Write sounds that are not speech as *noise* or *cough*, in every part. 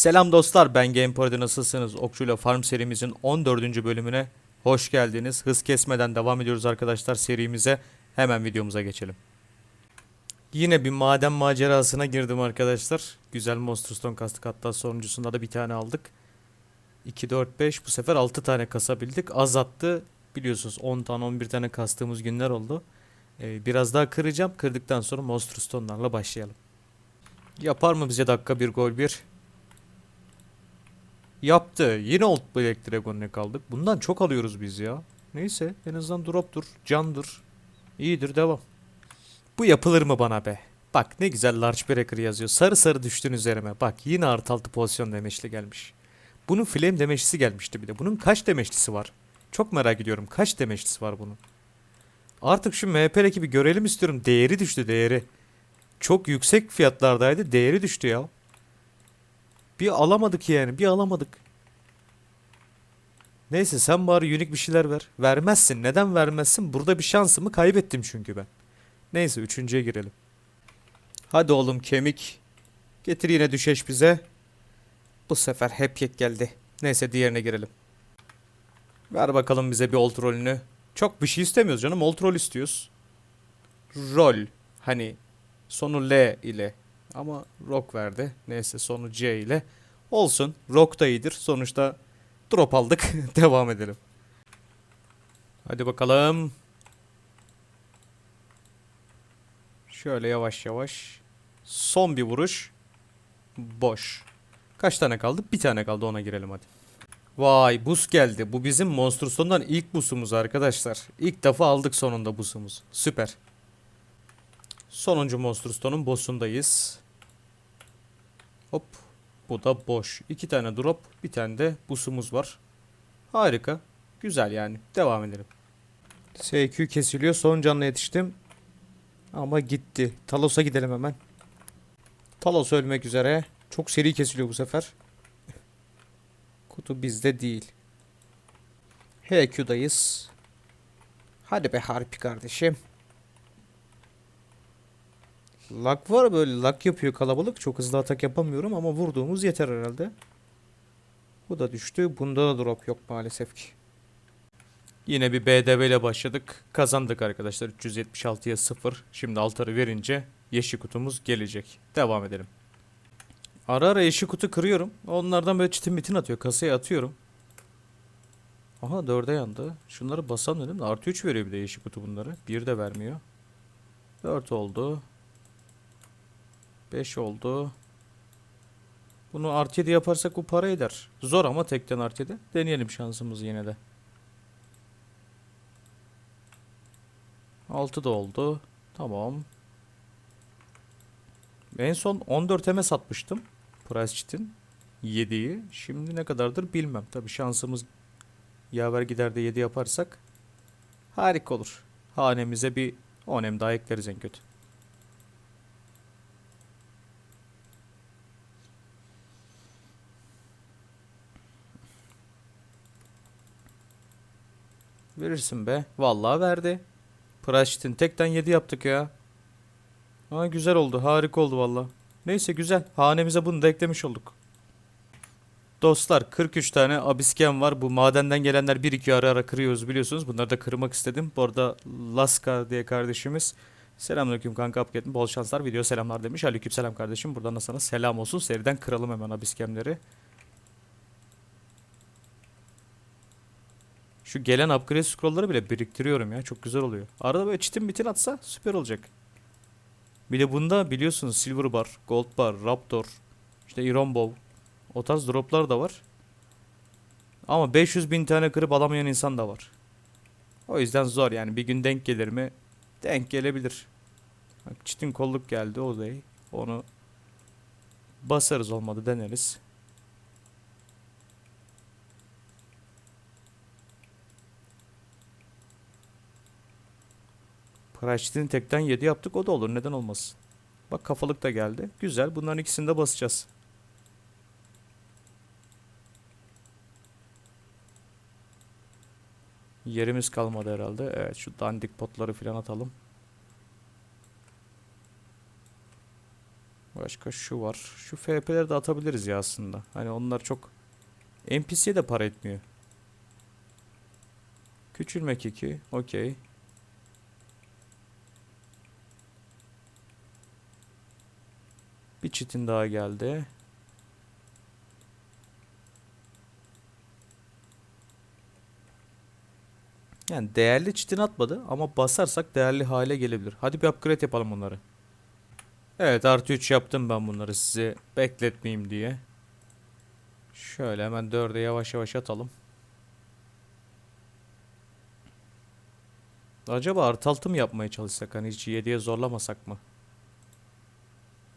Selam dostlar ben Gamepore'de nasılsınız? Okçuyla Farm serimizin 14. bölümüne hoş geldiniz. Hız kesmeden devam ediyoruz arkadaşlar serimize. Hemen videomuza geçelim. Yine bir maden macerasına girdim arkadaşlar. Güzel Monster Stone kastık hatta sonuncusunda da bir tane aldık. 2, 4, 5 bu sefer 6 tane kasabildik. Az attı biliyorsunuz 10 tane 11 tane kastığımız günler oldu. Ee, biraz daha kıracağım. Kırdıktan sonra Monster Stone'larla başlayalım. Yapar mı bize dakika bir gol bir? Yaptı. Yine Old Black Dragon'la kaldık. Bundan çok alıyoruz biz ya. Neyse en azından droptur, candır. İyidir devam. Bu yapılır mı bana be? Bak ne güzel Large Breaker yazıyor. Sarı sarı düştün üzerime. Bak yine artı altı pozisyon demeçli gelmiş. Bunun flame demeçlisi gelmişti bir de. Bunun kaç demeçlisi var? Çok merak ediyorum. Kaç demeçlisi var bunun? Artık şu MHP ekibi görelim istiyorum. Değeri düştü değeri. Çok yüksek fiyatlardaydı. Değeri düştü ya. Bir alamadık yani. Bir alamadık. Neyse sen bari unik bir şeyler ver. Vermezsin. Neden vermezsin? Burada bir şansımı kaybettim çünkü ben. Neyse üçüncüye girelim. Hadi oğlum kemik. Getir yine düşeş bize. Bu sefer hep yek geldi. Neyse diğerine girelim. Ver bakalım bize bir old rolünü. Çok bir şey istemiyoruz canım. Old rol istiyoruz. Rol. Hani sonu L ile. Ama rock verdi. Neyse sonu C ile. Olsun. Rock da iyidir. Sonuçta drop aldık. *laughs* Devam edelim. Hadi bakalım. Şöyle yavaş yavaş. Son bir vuruş. Boş. Kaç tane kaldı? Bir tane kaldı ona girelim hadi. Vay buz geldi. Bu bizim Monster Stone'dan ilk busumuz arkadaşlar. İlk defa aldık sonunda busumuz. Süper. Sonuncu Monster Stone'un boss'undayız. Hop. Bu da boş. İki tane drop. Bir tane de busumuz var. Harika. Güzel yani. Devam edelim. SQ kesiliyor. Son canlı yetiştim. Ama gitti. Talos'a gidelim hemen. Talos ölmek üzere. Çok seri kesiliyor bu sefer. *laughs* Kutu bizde değil. HQ'dayız. Hadi be harpi kardeşim. Lag var böyle lag yapıyor kalabalık. Çok hızlı atak yapamıyorum ama vurduğumuz yeter herhalde. Bu da düştü. Bunda da drop yok maalesef ki. Yine bir BDV ile başladık. Kazandık arkadaşlar. 376'ya 0. Şimdi altarı verince yeşil kutumuz gelecek. Devam edelim. Ara ara yeşil kutu kırıyorum. Onlardan böyle çitin bitin atıyor. Kasaya atıyorum. Aha 4'e yandı. Şunları basam dedim de artı 3 veriyor bir de yeşil kutu bunları. 1 de vermiyor. 4 oldu. 5 oldu. Bunu artı 7 yaparsak bu para eder. Zor ama tekten artı 7. Deneyelim şansımızı yine de. 6 da oldu. Tamam. En son 14'eme satmıştım. Price Cheat'in 7'yi. Şimdi ne kadardır bilmem. Tabi şansımız yaver gider de 7 yaparsak harika olur. Hanemize bir 10 em daha ekleriz en kötü. Verirsin be. Vallahi verdi. Praşit'in tekten 7 yaptık ya. Ha güzel oldu. Harika oldu valla. Neyse güzel. Hanemize bunu da eklemiş olduk. Dostlar 43 tane abisken var. Bu madenden gelenler 1-2 ara ara kırıyoruz biliyorsunuz. Bunları da kırmak istedim. Bu arada Laska diye kardeşimiz. Selamünaleyküm kanka Apket'in bol şanslar video selamlar demiş. Aleyküm selam kardeşim. Buradan da sana selam olsun. Seriden kıralım hemen abiskemleri. Şu gelen upgrade scrollları bile biriktiriyorum ya. Çok güzel oluyor. Arada böyle çitin bitin atsa süper olacak. Bir de bunda biliyorsunuz Silver Bar, Gold Bar, Raptor, işte Iron Bow. O tarz droplar da var. Ama 500 bin tane kırıp alamayan insan da var. O yüzden zor yani bir gün denk gelir mi? Denk gelebilir. Bak çitin kolluk geldi o da iyi. Onu basarız olmadı deneriz. Paraşütini tekten 7 yaptık o da olur neden olmasın. Bak kafalık da geldi. Güzel bunların ikisini de basacağız. Yerimiz kalmadı herhalde. Evet şu dandik potları filan atalım. Başka şu var. Şu FP'leri de atabiliriz ya aslında. Hani onlar çok NPC'ye de para etmiyor. Küçülmek 2. Okey. Bir çitin daha geldi. Yani değerli çitin atmadı ama basarsak değerli hale gelebilir. Hadi bir upgrade yapalım bunları. Evet artı 3 yaptım ben bunları size bekletmeyeyim diye. Şöyle hemen 4'e yavaş yavaş atalım. Acaba artı altı mı yapmaya çalışsak hani hiç 7'ye zorlamasak mı?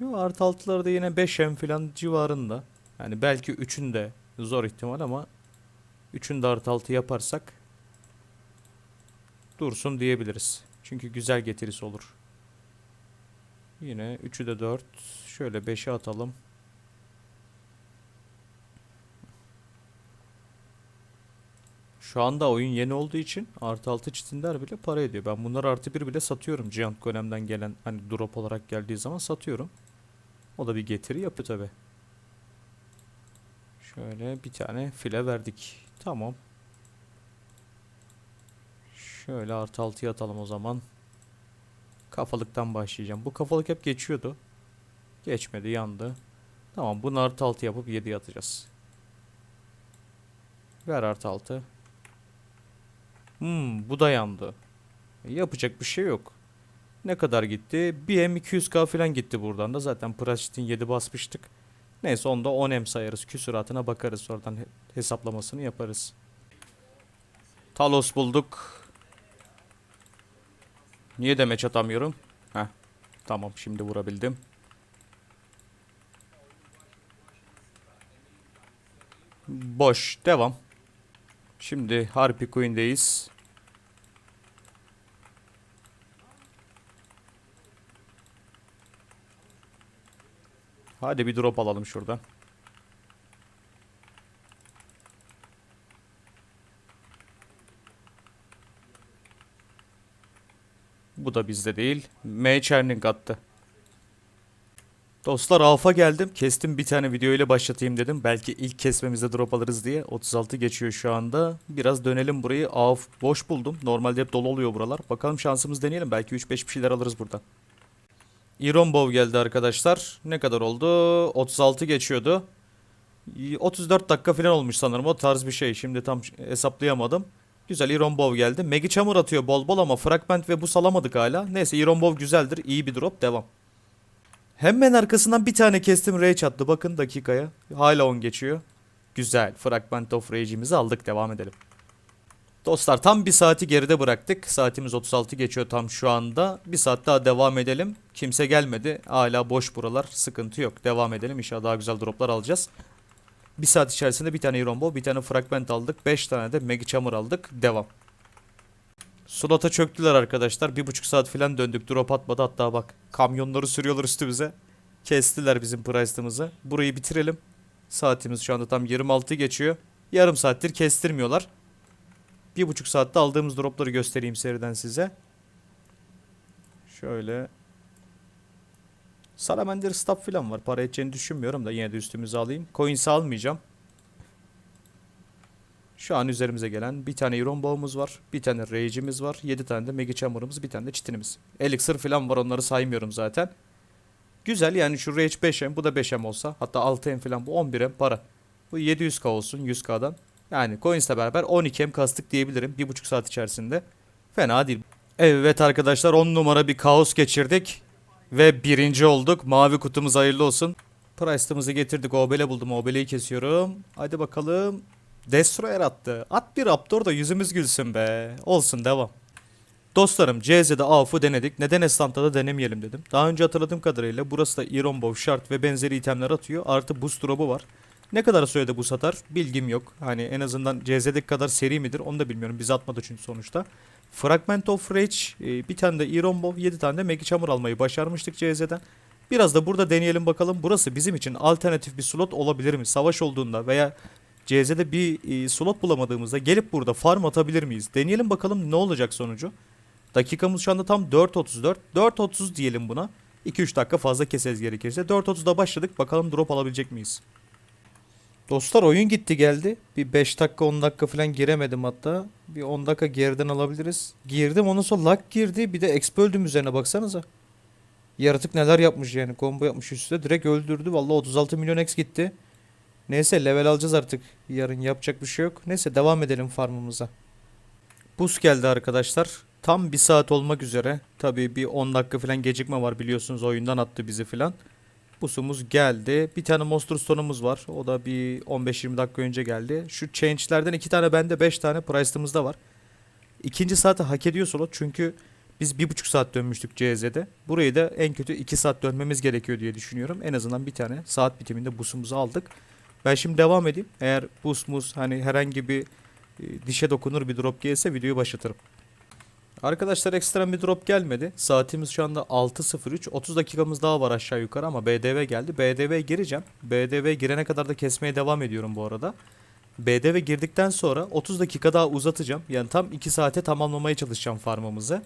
Yo artı altıları da yine 5M falan civarında. Yani belki 3'ün de zor ihtimal ama 3'ün de artı altı yaparsak dursun diyebiliriz. Çünkü güzel getirisi olur. Yine 3'ü de 4. Şöyle 5'e atalım. Şu anda oyun yeni olduğu için artı 6 çitinler bile para ediyor. Ben bunları artı 1 bile satıyorum. Giant Golem'den gelen hani drop olarak geldiği zaman satıyorum. O da bir getiri yapıyor tabi. Şöyle bir tane file verdik. Tamam. Şöyle artı 6'ya atalım o zaman. Kafalıktan başlayacağım. Bu kafalık hep geçiyordu. Geçmedi yandı. Tamam bunu artı 6 yapıp 7'ye atacağız. Ver artı 6. Hmm, bu da yandı. Yapacak bir şey yok. Ne kadar gitti? Bir M 200k falan gitti buradan da. Zaten Prashit'in 7 basmıştık. Neyse onda 10 M sayarız. Küsuratına bakarız. Sonradan he- hesaplamasını yaparız. Talos bulduk. Niye demeç atamıyorum? Heh. Tamam şimdi vurabildim. Boş. Devam. Şimdi Harpy Queen'deyiz. Hadi bir drop alalım şuradan. Bu da bizde değil. M. Cherning attı. Dostlar alfa geldim. Kestim bir tane video ile başlatayım dedim. Belki ilk kesmemizde drop alırız diye. 36 geçiyor şu anda. Biraz dönelim burayı. Av boş buldum. Normalde hep dolu oluyor buralar. Bakalım şansımız deneyelim. Belki 3-5 bir şeyler alırız buradan. Iron Bow geldi arkadaşlar. Ne kadar oldu? 36 geçiyordu. 34 dakika falan olmuş sanırım. O tarz bir şey. Şimdi tam hesaplayamadım. Güzel Iron Bow geldi. Megi Chamber atıyor bol bol ama Fragment ve bus alamadık hala. Neyse Iron Bow güzeldir. İyi bir drop. Devam. Hemen arkasından bir tane kestim Rage attı. Bakın dakikaya. Hala 10 geçiyor. Güzel. Fragment of Rage'imizi aldık. Devam edelim. Dostlar tam bir saati geride bıraktık. Saatimiz 36 geçiyor tam şu anda. Bir saat daha devam edelim. Kimse gelmedi. Hala boş buralar. Sıkıntı yok. Devam edelim. İnşallah daha güzel droplar alacağız. Bir saat içerisinde bir tane Iron Bow, bir tane Fragment aldık. 5 tane de Megi Chamber aldık. Devam. Slota çöktüler arkadaşlar. Bir buçuk saat falan döndük. Drop atmadı. Hatta bak kamyonları sürüyorlar üstümüze. Kestiler bizim price'ımızı. Burayı bitirelim. Saatimiz şu anda tam 26 geçiyor. Yarım saattir kestirmiyorlar. Bir buçuk saatte aldığımız dropları göstereyim seriden size. Şöyle. Salamander staff falan var. Para edeceğini düşünmüyorum da yine de üstümüze alayım. Coins almayacağım. Şu an üzerimize gelen bir tane Iron Bow'umuz var. Bir tane Rage'imiz var. 7 tane de Mega Chamber'ımız. Bir tane de Chitin'imiz. Elixir falan var onları saymıyorum zaten. Güzel yani şu Rage 5M bu da 5M olsa. Hatta 6M falan bu 11M para. Bu 700k olsun 100k'dan. Yani coins'le beraber 12M kastık diyebilirim. 1,5 saat içerisinde. Fena değil. Evet arkadaşlar 10 numara bir kaos geçirdik. Ve birinci olduk. Mavi kutumuz hayırlı olsun. Price'ımızı getirdik. Obele buldum. Obele'yi kesiyorum. Hadi bakalım. Destroyer attı. At bir Raptor da yüzümüz gülsün be. Olsun devam. Dostlarım CZ'de AF'ı denedik. Neden Estant'ta da denemeyelim dedim. Daha önce hatırladığım kadarıyla burası da Iron Bow, Shard ve benzeri itemler atıyor. Artı boost drop'u var. Ne kadar sürede bu satar bilgim yok. Hani en azından CZ'deki kadar seri midir onu da bilmiyorum. Biz atmadı çünkü sonuçta. Fragment of Rage, e, bir tane de Iron Bow, 7 tane de Megi Chamber almayı başarmıştık CZ'den. Biraz da burada deneyelim bakalım. Burası bizim için alternatif bir slot olabilir mi? Savaş olduğunda veya CZ'de bir e, slot bulamadığımızda gelip burada farm atabilir miyiz? Deneyelim bakalım ne olacak sonucu. Dakikamız şu anda tam 4.34. 4.30 diyelim buna. 2-3 dakika fazla keseriz gerekirse. 4.30'da başladık. Bakalım drop alabilecek miyiz? Dostlar oyun gitti geldi. Bir 5 dakika 10 dakika falan giremedim hatta. Bir 10 dakika geriden alabiliriz. Girdim ondan sonra lag girdi. Bir de exp öldüm üzerine baksanıza. Yaratık neler yapmış yani. Combo yapmış üstüne. Direkt öldürdü. Vallahi 36 milyon X gitti. Neyse level alacağız artık. Yarın yapacak bir şey yok. Neyse devam edelim farmımıza. Buz geldi arkadaşlar. Tam bir saat olmak üzere. Tabii bir 10 dakika falan gecikme var biliyorsunuz oyundan attı bizi falan. Busumuz geldi. Bir tane Monster Stone'umuz var. O da bir 15-20 dakika önce geldi. Şu change'lerden iki tane bende 5 tane price'ımızda var. İkinci saati hak ediyor slot çünkü biz bir buçuk saat dönmüştük CZ'de. Burayı da en kötü 2 saat dönmemiz gerekiyor diye düşünüyorum. En azından bir tane saat bitiminde busumuzu aldık. Ben şimdi devam edeyim. Eğer busmuz hani herhangi bir e, dişe dokunur bir drop gelirse videoyu başlatırım. Arkadaşlar ekstrem bir drop gelmedi. Saatimiz şu anda 6.03. 30 dakikamız daha var aşağı yukarı ama BDV geldi. BDV gireceğim. BDV girene kadar da kesmeye devam ediyorum bu arada. BDV girdikten sonra 30 dakika daha uzatacağım. Yani tam 2 saate tamamlamaya çalışacağım farmımızı.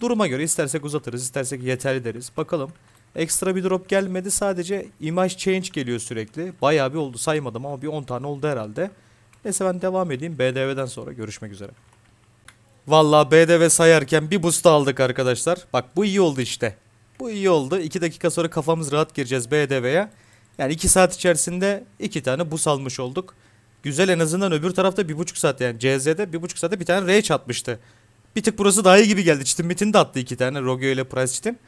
Duruma göre istersek uzatırız, istersek yeterli deriz. Bakalım. Ekstra bir drop gelmedi. Sadece image change geliyor sürekli. Bayağı bir oldu saymadım ama bir 10 tane oldu herhalde. Neyse ben devam edeyim. BDV'den sonra görüşmek üzere. Vallahi BDV sayarken bir boost aldık arkadaşlar. Bak bu iyi oldu işte. Bu iyi oldu. 2 dakika sonra kafamız rahat gireceğiz BDV'ye. Yani 2 saat içerisinde 2 tane boost almış olduk. Güzel en azından öbür tarafta 1,5 saat yani CZ'de 1,5 saatte bir tane rage atmıştı. Bir tık burası daha iyi gibi geldi. Çitin mitin de attı 2 tane. Rogio ile Price çitin.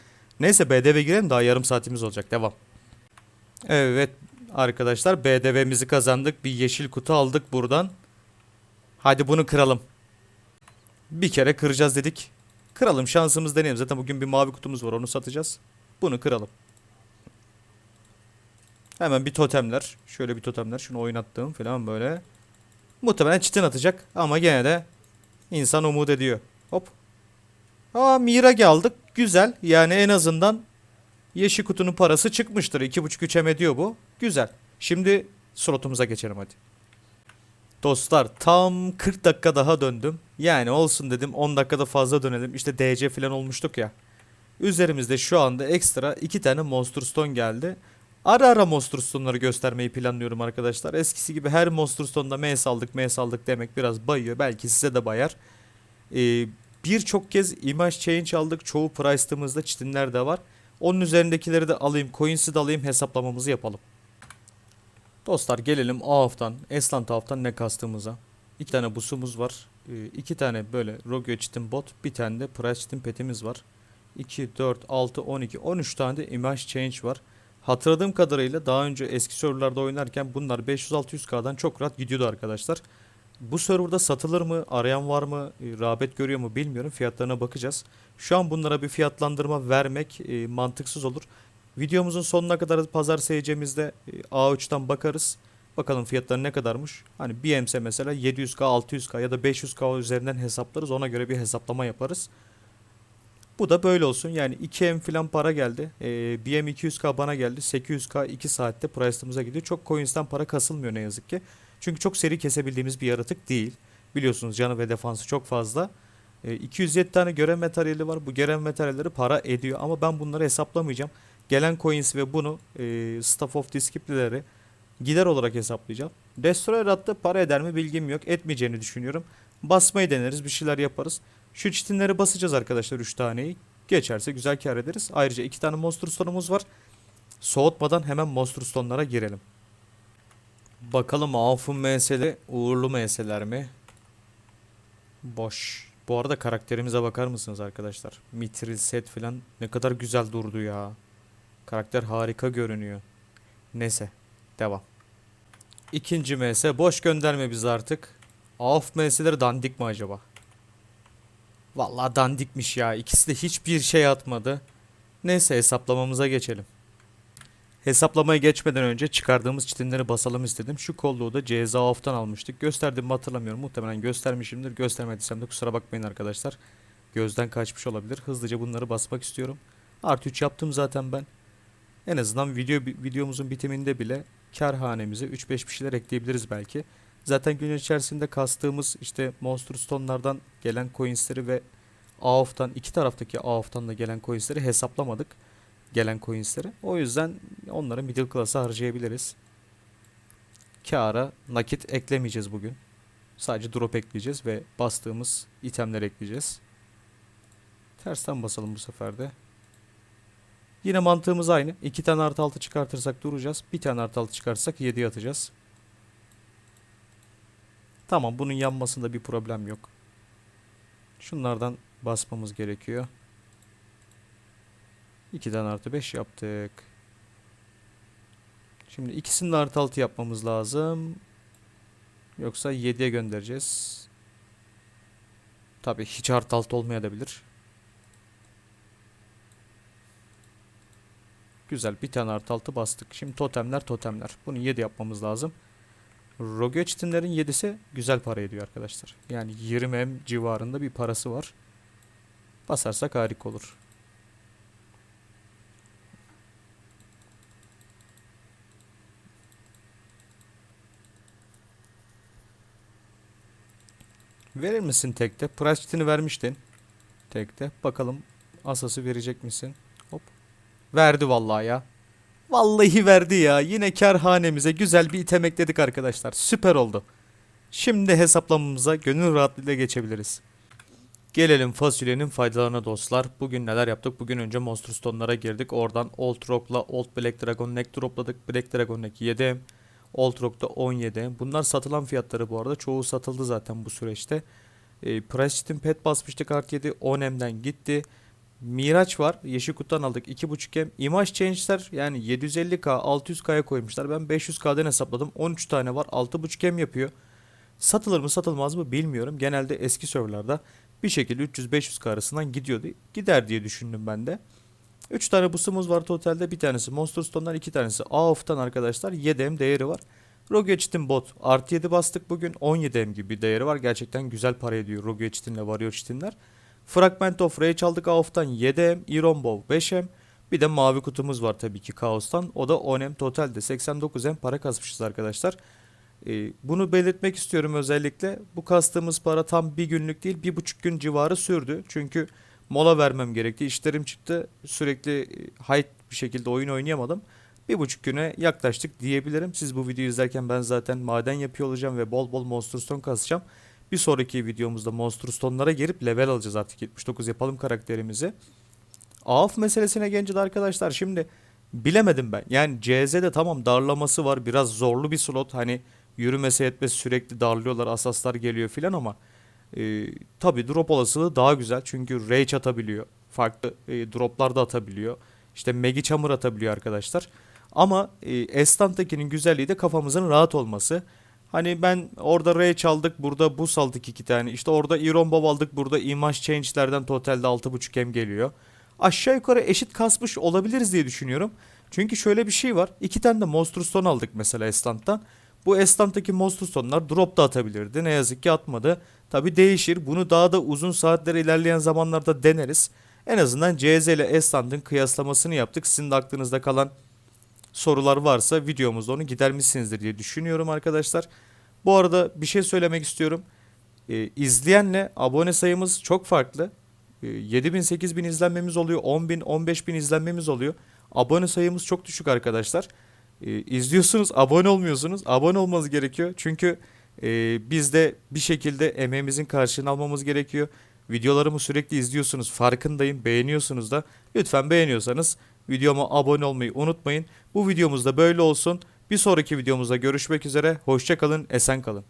Neyse BDV girelim daha yarım saatimiz olacak. Devam. Evet arkadaşlar BDV'mizi kazandık. Bir yeşil kutu aldık buradan. Hadi bunu kıralım. Bir kere kıracağız dedik. Kıralım şansımız deneyelim. Zaten bugün bir mavi kutumuz var onu satacağız. Bunu kıralım. Hemen bir totemler. Şöyle bir totemler. Şunu oynattığım falan böyle. Muhtemelen çitin atacak ama gene de insan umut ediyor. Hop. Aa Mirage aldık. Güzel. Yani en azından yeşil kutunun parası çıkmıştır. 2.5-3 em ediyor bu. Güzel. Şimdi slotumuza geçelim hadi. Dostlar tam 40 dakika daha döndüm. Yani olsun dedim 10 dakikada fazla dönelim. İşte DC falan olmuştuk ya. Üzerimizde şu anda ekstra 2 tane Monster Stone geldi. Ara ara Monster Stone'ları göstermeyi planlıyorum arkadaşlar. Eskisi gibi her Monster Stone'da M saldık M saldık demek biraz bayıyor. Belki size de bayar. Ee, Birçok kez image change aldık. Çoğu price'ımızda çitinler de var. Onun üzerindekileri de alayım. Coins'i de alayım hesaplamamızı yapalım. Dostlar gelelim AF'tan, Eslant AF'tan ne kastığımıza. İki tane busumuz var. Ee, iki tane böyle Rogue çitin bot. Bir tane de Price çitin petimiz var. 2, 4, 6, 12, 13 tane de image change var. Hatırladığım kadarıyla daha önce eski serverlarda oynarken bunlar 500-600k'dan çok rahat gidiyordu arkadaşlar. Bu serverda satılır mı, arayan var mı, e, rağbet görüyor mu bilmiyorum. Fiyatlarına bakacağız. Şu an bunlara bir fiyatlandırma vermek e, mantıksız olur. Videomuzun sonuna kadar pazar seyircimizde e, A3'ten bakarız. Bakalım fiyatları ne kadarmış. Hani BMS mesela 700k, 600k ya da 500k üzerinden hesaplarız. Ona göre bir hesaplama yaparız. Bu da böyle olsun. Yani 2M falan para geldi. Ee, BM 200k bana geldi. 800k 2 saatte price'ımıza gidiyor. Çok coins'ten para kasılmıyor ne yazık ki. Çünkü çok seri kesebildiğimiz bir yaratık değil. Biliyorsunuz canı ve defansı çok fazla. Ee, 207 tane görev materyali var. Bu görev materyalleri para ediyor ama ben bunları hesaplamayacağım. Gelen coins ve bunu e, Staff of Disciplinary gider olarak hesaplayacağım. Destroyer attı para eder mi bilgim yok. Etmeyeceğini düşünüyorum. Basmayı deneriz bir şeyler yaparız. Şu çitinleri basacağız arkadaşlar 3 taneyi. Geçerse güzel kar ederiz. Ayrıca 2 tane Monster Stone'umuz var. Soğutmadan hemen Monster Stone'lara girelim. Bakalım Afun MS'li uğurlu MS'ler mi? Boş. Bu arada karakterimize bakar mısınız arkadaşlar? Mitril set falan ne kadar güzel durdu ya. Karakter harika görünüyor. Neyse. Devam. İkinci MS. Boş gönderme biz artık. Af MS'leri dandik mi acaba? Vallahi dandikmiş ya. İkisi de hiçbir şey atmadı. Neyse hesaplamamıza geçelim. Hesaplamaya geçmeden önce çıkardığımız çitinleri basalım istedim. Şu kolluğu da ceza off'tan almıştık. Gösterdim mi hatırlamıyorum. Muhtemelen göstermişimdir. Göstermediysem de kusura bakmayın arkadaşlar. Gözden kaçmış olabilir. Hızlıca bunları basmak istiyorum. Artı 3 yaptım zaten ben. En azından video videomuzun bitiminde bile kar hanemize 3-5 bir şeyler ekleyebiliriz belki. Zaten gün içerisinde kastığımız işte Monster Stone'lardan gelen coinsleri ve AOF'tan iki taraftaki AOF'tan da gelen coinsleri hesaplamadık. gelen coinsleri. O yüzden onları middle class'a harcayabiliriz. Kâra nakit eklemeyeceğiz bugün. Sadece drop ekleyeceğiz ve bastığımız itemler ekleyeceğiz. Tersten basalım bu sefer de. Yine mantığımız aynı. 2 tane artı 6 çıkartırsak duracağız. Bir tane artı 6 çıkartırsak 7'ye atacağız. Tamam bunun yanmasında bir problem yok. Şunlardan basmamız gerekiyor. 2'den artı 5 yaptık. Şimdi ikisini de artı 6 yapmamız lazım. Yoksa 7'ye göndereceğiz. Tabii hiç artı 6 olmayabilir. Güzel bir tane artı 6 bastık. Şimdi totemler totemler. Bunu 7 yapmamız lazım. Rogue çitinlerin 7'si güzel para ediyor arkadaşlar. Yani 20 M civarında bir parası var. Basarsak harika olur. Verir misin tekte? Price çitini vermiştin. Tekte. Bakalım asası verecek misin? Verdi vallahi ya. Vallahi verdi ya. Yine karhanemize güzel bir item ekledik arkadaşlar. Süper oldu. Şimdi hesaplamamıza gönül rahatlığıyla geçebiliriz. Gelelim fasulyenin faydalarına dostlar. Bugün neler yaptık? Bugün önce Monster Stone'lara girdik. Oradan Old Rock'la Old Black Dragon Neck dropladık. Black Dragon Neck 7. Old Rock'ta 17. Bunlar satılan fiyatları bu arada. Çoğu satıldı zaten bu süreçte. E, Price Cheat'in pet basmıştık art 7. 10M'den gitti. Miraç var. Yeşil kutudan aldık. 2.5M. Image Change'ler yani 750k 600k'ya koymuşlar. Ben 500k'den hesapladım. 13 tane var. 6.5M yapıyor. Satılır mı satılmaz mı bilmiyorum. Genelde eski serverlarda bir şekilde 300-500k arasından gidiyordu. Gider diye düşündüm ben de. 3 tane busumuz var totalde. Bir tanesi Monster Stone'dan, iki tanesi AOF'tan arkadaşlar. 7M değeri var. Rogue Cheat'in bot artı 7 bastık bugün. 17M gibi bir değeri var. Gerçekten güzel para ediyor Rogue Cheat'inle Warrior Cheat'inler. Fragment of Rage aldık AOF'tan 7M, Iron Bow 5M. Bir de mavi kutumuz var tabii ki Kaos'tan. O da 10M totalde 89M para kasmışız arkadaşlar. Ee, bunu belirtmek istiyorum özellikle. Bu kastığımız para tam bir günlük değil bir buçuk gün civarı sürdü. Çünkü mola vermem gerekti. İşlerim çıktı. Sürekli e, high bir şekilde oyun oynayamadım. Bir buçuk güne yaklaştık diyebilirim. Siz bu videoyu izlerken ben zaten maden yapıyor olacağım ve bol bol Monster Stone kasacağım. Bir sonraki videomuzda Monster Stone'lara gelip level alacağız artık 79 yapalım karakterimizi. AF meselesine gelince de arkadaşlar şimdi bilemedim ben. Yani CZ'de tamam darlaması var biraz zorlu bir slot hani yürümesi etmesi sürekli darlıyorlar asaslar geliyor filan ama e, tabi drop olasılığı daha güzel çünkü rage atabiliyor. Farklı e, droplar da atabiliyor. İşte Megi Chamber atabiliyor arkadaşlar. Ama e, Estant'takinin güzelliği de kafamızın rahat olması. Hani ben orada Rage aldık burada bus aldık iki tane. İşte orada Iron Bow aldık burada Image Change'lerden totalde 6.5M geliyor. Aşağı yukarı eşit kasmış olabiliriz diye düşünüyorum. Çünkü şöyle bir şey var. İki tane de Monster Stone aldık mesela Estant'tan. Bu Estant'taki Monster Stone'lar drop da atabilirdi. Ne yazık ki atmadı. Tabi değişir. Bunu daha da uzun saatler ilerleyen zamanlarda deneriz. En azından CZ ile Estant'ın kıyaslamasını yaptık. Sizin de aklınızda kalan sorular varsa videomuzda onu gidermişsinizdir diye düşünüyorum arkadaşlar. Bu arada bir şey söylemek istiyorum. Ee, izleyenle abone sayımız çok farklı. Ee, 7000 8000 izlenmemiz oluyor. 10000 15000 izlenmemiz oluyor. Abone sayımız çok düşük arkadaşlar. Ee, izliyorsunuz abone olmuyorsunuz. Abone olmanız gerekiyor. Çünkü e, biz de bir şekilde emeğimizin karşılığını almamız gerekiyor. Videolarımı sürekli izliyorsunuz. Farkındayım. Beğeniyorsunuz da. Lütfen beğeniyorsanız videoma abone olmayı unutmayın. Bu videomuz da böyle olsun. Bir sonraki videomuzda görüşmek üzere. Hoşça kalın, esen kalın.